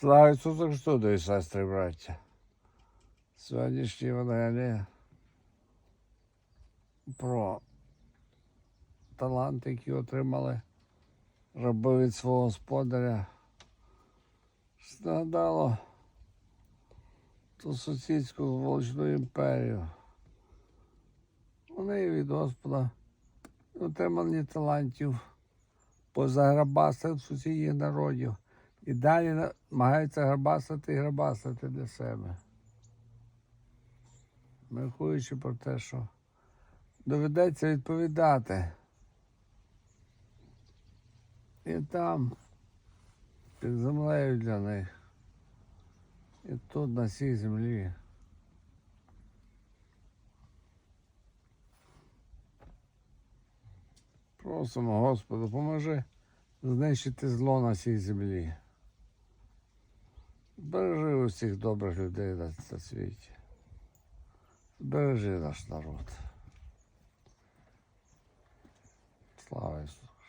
Слава Ісусу Христу, дорогі сестри браття. Сьогоднішній Євангелія про таланти, які отримали раби від свого господаря. Нагадало ту сусідську зволочну імперію. Вони від Господа отримані талантів позаграбасив сусідніх народів. І далі намагаються грабасити і грабасити для себе. Міркуючи про те, що доведеться відповідати. І там, під землею для них, і тут на цій землі. Просимо, Господи, поможи знищити зло на цій землі. Бережи усіх добрих людей на, світі. Бережи наш народ. Слава Ісусу.